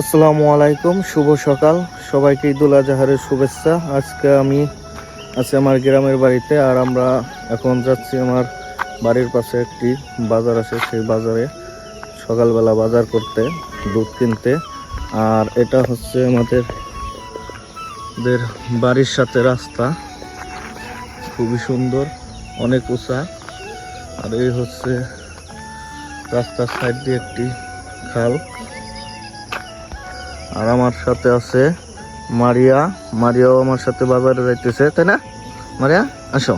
আসসালামু আলাইকুম, শুভ সকাল। সবাইকে ঈদুল আজহারের শুভেচ্ছা। আজকে আমি আছি আমার গ্রামের বাড়িতে আর আমরা এখন যাচ্ছি আমার বাড়ির পাশে একটি বাজার আছে। সেই বাজারে সকালবেলা বাজার করতে, দুধ কিনতে। আর এটা হচ্ছে আমাদের দের বাড়ির সাথে রাস্তা। খুবই সুন্দর, অনেক উঁচা। আর এই হচ্ছে রাস্তার সাইড দিয়ে একটি খাল। আর আমার সাথে আছে মারিয়া। মারিয়াও আমার সাথে বাজারে যাইতেছে, তাই না? মারিয়া, আসো।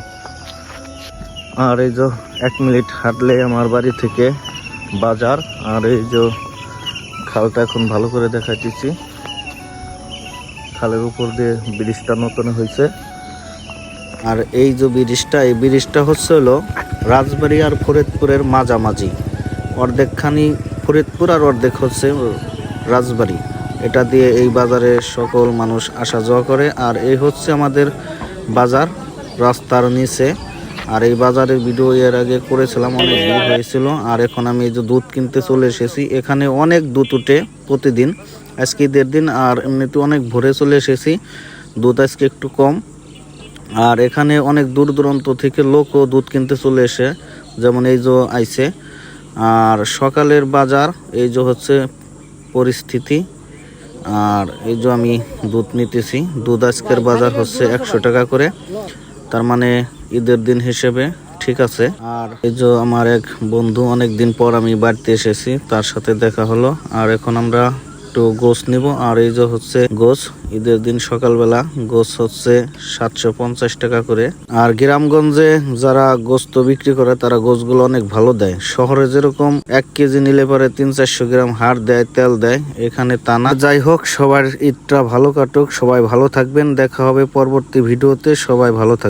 আর এই যে এক মিনিট হাঁটলে আমার বাড়ি থেকে বাজার, আর এই যে খালটা এখন ভালো করে দেখাইতেছি। খালের উপর দিয়ে ব্রিজটা নতুন হয়েছে আর এই যে ব্রিজটা, এই ব্রিজটা হচ্ছে হলো রাজবাড়ি আর ফরিদপুরের মাঝামাঝি। অর্ধেকখানি ফরিদপুর আর অর্ধেক হচ্ছে রাজবাড়ি। এটা দিয়ে এই বাজারে সকল মানুষ আসা যাওয়া করে। আর এই হচ্ছে আমাদের বাজার, রাস্তার নিচে। আর এই বাজারের ভিডিও এর আগে করেছিলাম, অনেক ভিড় হয়েছিল। আর এখন আমি এই যে দুধ কিনতে চলে এসেছি, এখানে অনেক দুধ উঠে প্রতিদিন। আজকে দেড় দিন, আর এমনিতে অনেক ভোরে চলে এসেছি। দুধ আজকে একটু কম। আর এখানে অনেক দূর দূরান্ত থেকে লোকও দুধ কিনতে চলে এসে, যেমন এই যে আইছে। আর সকালের বাজার, এই যে হচ্ছে পরিস্থিতি। আর এই যে আমি দুধ নিতেছি। দুধ আজকের বাজার হচ্ছে একশো টাকা করে। তার মানে ঈদের দিন হিসেবে ঠিক আছে। আর এই যে আমার এক বন্ধু অনেক দিন পর আমি বাড়িতে এসেছি, তার সাথে দেখা হলো। আর এখন আমরা একটু গোস নিব, আর এই যে হচ্ছে গোস, ঈদের দিন সকালবেলা গোস হচ্ছে সাতশো পঞ্চাশ টাকা করে। আর গ্রামগঞ্জে যারা গোস্ত বিক্রি করে, তারা গোসগুলো অনেক ভালো দেয়। শহরে যেরকম এক কেজি নিলে পরে তিন চারশো গ্রাম হাড় দেয়, তেল দেয়, এখানে তা না। যাই হোক, সবার ঈদটা ভালো কাটুক, সবাই ভালো থাকবেন। দেখা হবে পরবর্তী ভিডিওতে, সবাই ভালো থাকবেন।